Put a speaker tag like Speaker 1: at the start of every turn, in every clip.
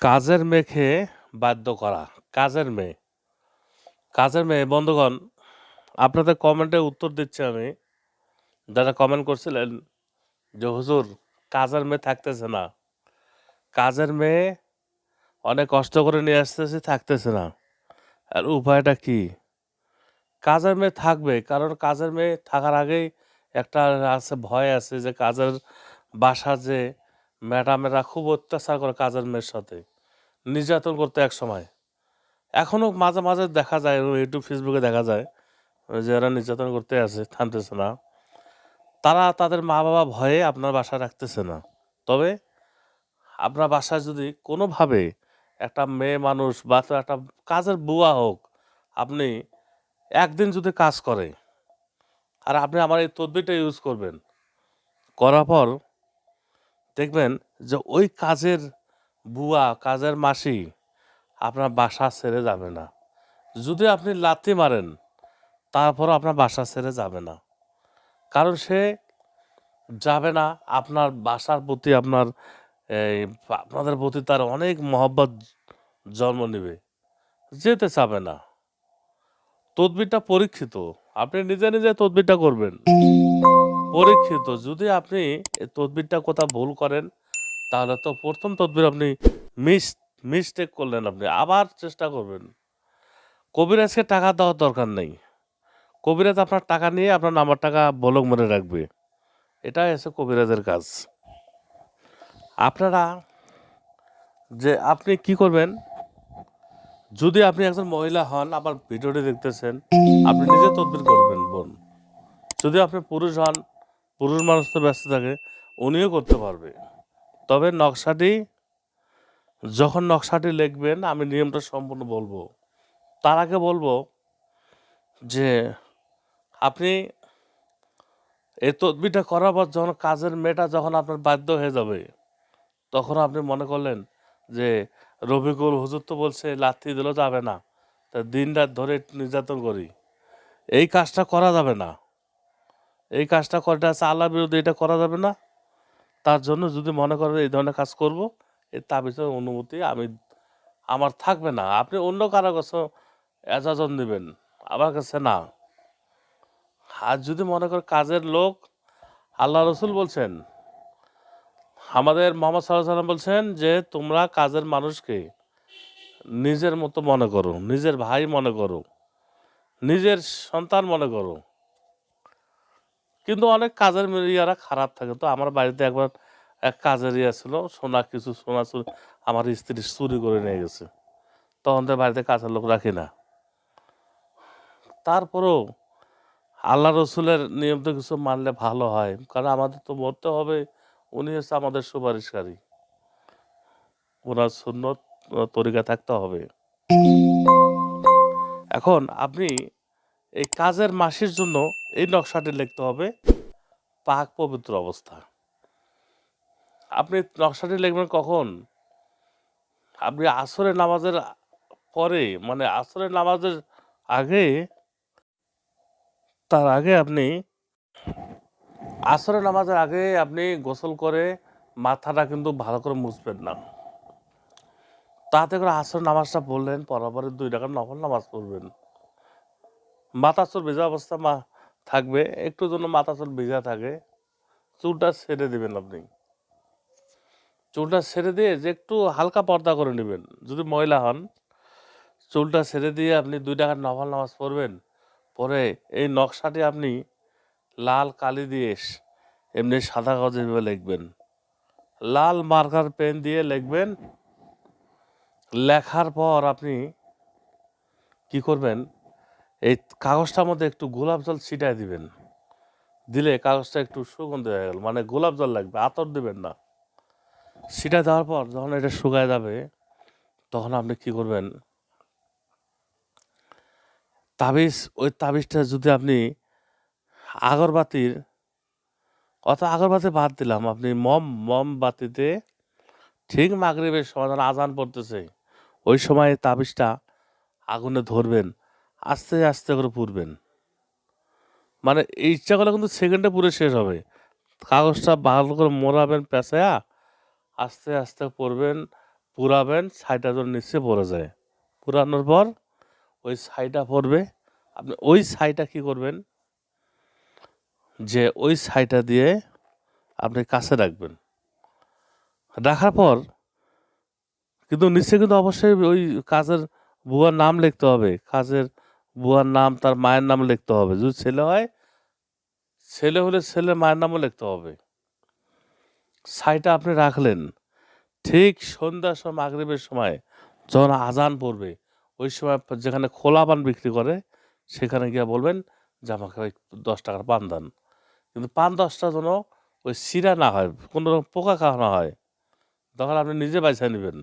Speaker 1: কাজের মেয়েকে বাধ্য করা। কাজের মেয়ে। কাজের মেয়ে বন্ধুগণ, আপনাদের কমেন্টে উত্তর দিচ্ছি আমি। যারা কমেন্ট করছিলেন যে, "হুজুর কাজের মেয়ে থাকতেছে না। কাজের মেয়ে অনেক কষ্ট করে নিয়ে আসতেছে থাকতেছে না। আর উপায়টা কি?" কাজের মেয়ে থাকবে। কারণ কাজের মেয়ে থাকার আগেই একটা আছে ভয় আছে যে কাজের বাসার যে ম্যাডামেরা খুব অত্যাচার করে কাজের মেয়ের সাথে। নির্যাতন করতে এক সময় এখনও মাঝে, মাঝে দেখা যায় ইউটিউব, ফেসবুকে দেখা যায় যে এরা নির্যাতন করতে আছে, থামতেছে না। তারা তাদের মা-বাবা ভয়ে আপনার বাসায় রাখতেছে না। তবে আপনার বাসায় যদি কোনোভাবে একটা মেয়ে মানুষ বা একটা কাজের বুয়া হোক, আপনি একদিন যদি কাজ করে আর আপনি আমার এই তদবিরটা ইউজ করবেন। করার পর দেখবেন যে ওই কাজের বুয়া, কাজের মাসি আপনার বাসা ছেড়ে যাবে না। যদি আপনি লাথি মারেন, তারপরও আপনার বাসা ছেড়ে যাবে না। কারণ সে যাবে না আপনার বাসার প্রতি আপনার এই আপনাদের প্রতি তার অনেক মহব্বত জন্ম নেবে যেতে চাবে না। তদবিরটা পরীক্ষিত। আপনি নিজে, নিজে তদবিরটা করবেন। পরীক্ষিত। যদি আপনি তদবিরটা কোথাও ভুল করেন, তাহলে তো প্রথম তদবির আপনি মিস মিসটেক করলেন আপনি। আবার চেষ্টা করবেন। কবিরাজকে টাকা দেওয়ার দরকার নেই। কবিরাজ আপনার টাকা নিয়ে আপনার নাম্বার টাকা বলক মনে রাখবে। এটাই হচ্ছে কবিরাজের কাজ। আপনারা যে আপনি কি করবেন? যদি আপনি একজন মহিলা হন, আমার ভিডিওটি দেখতেছেন, আপনি নিজে তদবির করবেন বোন। যদি আপনি পুরুষ হন, পুরুষ মানুষ তো ব্যস্ত থাকে, উনিও করতে পারবে। তবে নকশাটি যখন নকশাটি লিখবেন, আমি নিয়মটা সম্পূর্ণ বলব। তার আগে বলব যে আপনি এই তদবিরটা করার পর যখন কাজের মেয়েটা যখন আপনার বাধ্য হয়ে যাবে, তখন আপনি মনে করলেন যে রবিকুল হুজুর তো বলছে লাথি দিলেও যাবে না। তা দিনরাত ধরে নির্যাতন করি। এই কাজটা করা যাবে না। এই কাজটা করাটা হচ্ছে আল্লাহ বিরুদ্ধে এটা করা যাবে না। তার জন্য যদি মনে করেন এই ধরনের কাজ করব এই তাবিজের অনুমতি আমি আমার থাকবে না। আপনি অন্য কারও কাছে এজাজত নিবেন। আমার কাছে না। আর যদি মনে করেন কাজের লোক আল্লাহ রসুল বলছেন, আমাদের মোহাম্মদ সাল্লাল্লাহু সাল্লাম বলছেন যে, "তোমরা কাজের মানুষকে নিজের মতো মনে করো, নিজের ভাই মনে করো, নিজের সন্তান মনে করো।" কিন্তু অনেক কাজের ইয়ারা খারাপ থাকে। তো আমার বাড়িতে একবার এক কাজের ইয়া ছিল, সোনা কিছু সোনা চুরি আমার স্ত্রী চুরি করে নিয়ে গেছে। তখন তো বাড়িতে কাজের লোক রাখি না। তারপরেও আল্লাহ রসুলের নিয়ম তো কিছু মানলে ভালো হয়। কারণ আমাদের তো মরতে হবে, উনি হচ্ছে আমাদের সুপারিশকারী। ওনার সুন্নত তরিকা থাকতে হবে। এখন আপনি এই কাজের মাসির জন্য এই নকশাটি লিখতে হবে পাক পবিত্র অবস্থা। আপনি নকশাটি লিখবেন কখন? আপনি আসরের নামাজের পরে মানে আসরের নামাজের আগে তার আগে আপনি আসরের নামাজের আগে আপনি গোসল করে মাথাটা কিন্তু ভালো করে মুছবেন না। তাতে করে আসরের নামাজটা পড়লেন, পড়ার পরে ২ রাকাত নফল নামাজ পড়বেন। মাথা চুল ভেজা অবস্থা মা থাকবে, একটু জন্য মাথা চুল ভিজা থাকে, চুলটা ছেড়ে দিবেন আপনি। চুলটা ছেড়ে দিয়ে যে একটু হালকা পর্দা করে নেবেন যদি ময়লা হন, চুলটা ছেড়ে দিয়ে আপনি ২ রাকাত নভাল নামাজ পড়বেন। পরে এই নকশাটি আপনি লাল কালি দিয়ে এমনি সাদা কাগজে এভাবে লিখবেন। লাল মার্কার পেন দিয়ে লিখবেন। লেখার পর আপনি কি করবেন? এই কাগজটার মধ্যে একটু গোলাপ জল ছিটায় দিবেন। দিলে কাগজটা একটু সুগন্ধ হয়ে গেল। মানে গোলাপ জল লাগবে, আতর দিবেন না। ছিটায় দেওয়ার পর যখন এটা শুকায় যাবে, তখন আপনি কি করবেন? তাবিজ ওই তাবিজটা যদি আপনি আগরবাতির অর্থাৎ আগরবাতি বাদ দিলাম। আপনি মম মোমবাতিতে ঠিক মাগরিবের সময় যখন আজান পড়তেছে, ওই সময় তাবিজটা আগুনে ধরবেন। আস্তে, আস্তে করে পুড়বেন। মানে ইচ্ছা করলে কিন্তু সেকেন্ডে পুরে শেষ হবে। কাগজটা ভালো করে মোড়াবেন পেঁচায়া, আস্তে, আস্তে পড়বেন। পুরাবেন ছাইটা যেন নিচে পড়ে যায় পুরানোর পর ওই ছাইটা পড়বে আপনি ওই ছাইটা কি করবেন যে ওই ছাইটা দিয়ে আপনি কাছে রাখবেন রাখার পর কিন্তু নিচে কিন্তু অবশ্যই ওই কাজের বুয়ার নাম লিখতে হবে কাজের বুয়ার নাম, তার মায়ের নাম লিখতে হবে। যদি ছেলে হয়, ছেলে হলে ছেলে মায়ের নামও লিখতে হবে। ছাইটা আপনি রাখলেন। ঠিক সন্ধ্যার সময়, মাগরিবের সময় যখন আজান পড়বে, ওই সময় যেখানে খোলা পান বিক্রি করে, সেখানে গিয়ে বলবেন যে, আমাকে ওই দশ টাকার পান দেন। কিন্তু পান দশটা যেন ওই সিরা না হয়, কোনো রকম পোকা খাওয়া না হয়, তখন আপনি নিজে বাইসা নেবেন।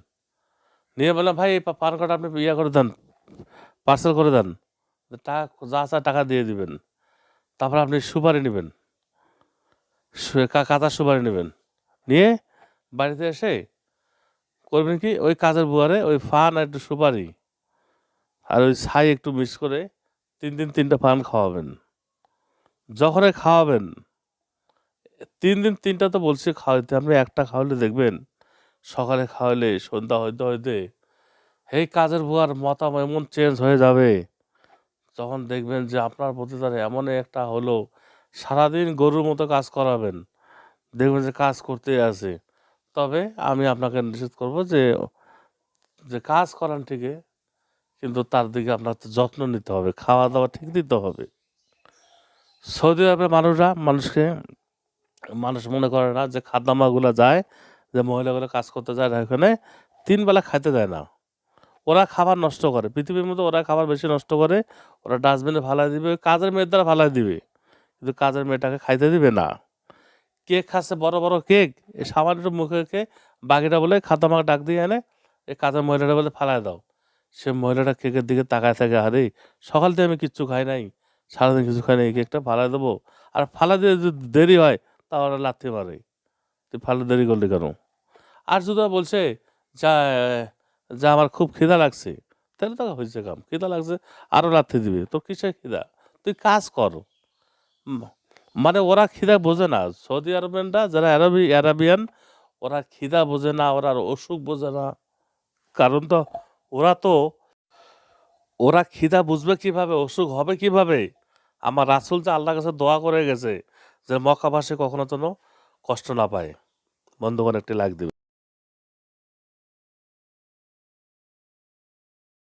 Speaker 1: নিয়ে বললাম, ভাই পান কার্ড আপনি ইয়ে করে দেন, পার্সেল করে দেন। টাকা যা চা টাকা দিয়ে দিবেন। তারপর আপনি সুপারি নেবেন। কাঁচা সুপারি নেবেন। নিয়ে বাড়িতে এসে করবেন কি? ওই কাজের বুয়ারে ওই ফান আর একটু সুপারি আর ওই ছাই একটু মিক্স করে তিন দিন তিনটা ফান খাওয়াবেন। যখনই খাওয়াবেন, তিন দিন তিনটা তো বলছি খাওয়াইতে। আপনি একটা খাওয়ালে দেখবেন, সকালে খাওয়ালে সন্ধ্যা হইতে হইতে, এই কাজের বুয়ার মতাম এমন চেঞ্জ হয়ে যাবে। তখন দেখবেন যে আপনার প্রতি তার এমনই একটা হলো, সারাদিন গরুর মতো কাজ করাবেন। দেখবেন যে কাজ করতে আছে। তবে আমি আপনাকে নিষেধ করব যে যে কাজ করান ঠিকই, কিন্তু তার দিকে আপনার যত্ন নিতে হবে খাওয়া দাওয়া ঠিক দিতে হবে। সৌদি আরবের মানুষরা, মানুষকে, মানুষ মনে করে না যে খাদ্যামাগুলো যায়, যে মহিলাগুলো কাজ করতে যায় না, এখানে তিন বেলা খাইতে দেয় না। ওরা খাবার নষ্ট করে। পৃথিবীর মধ্যে ওরা খাবার বেশি নষ্ট করে, ওরা ডাস্টবিনে ফালাই দিবে, কাজের মেয়ের দ্বারা ফালাই দিবে। কিন্তু কাজের মেয়েটাকে খাইতে দিবে না। কেক খাচ্ছে, বড় বড় কেক এই সামান্য মুখে বাকিটা বলে খাদ্যামাকে ডাক দিয়ে এনে এই কাজের মহিলাটা বলে ফালাই দাও। সে মহিলাটা কেকের দিকে তাকায় থাকে, আরে, সকাল থেকে আমি কিচ্ছু খাই নাই, সারাদিন কিছু খাই নাই কেকটা ফালাই দেবো। আর ফালা দিয়ে যদি দেরি হয় তা ওরা লাথি মারে। তুই ফালা দেরি করলি কেন? আর যদি বলছে, যা যা আমার খুব খিদা লাগছে, তাহলে তো হয়েছে কাম। খিদা লাগছে আরও লাথি দিবে। তোর কিসের খিদা? তুই কাজ কর। মানে ওরা খিদা বোঝে না। সৌদি আরবেনরা, যারা অ্যারাবি অ্যারাবিয়ান ওরা খিদা বোঝে না, ওরা অসুখ বোঝে না। কারণ তো ওরা তো, ওরা খিদা বুঝবে কীভাবে, অসুখ হবে কীভাবে? আমার রাসুল যে আল্লাহর কাছে দোয়া করে গেছে যে মক্কাবাসী কখনো যেন কষ্ট না পায়। বন্ধুগণ, একটি লাগ দিবে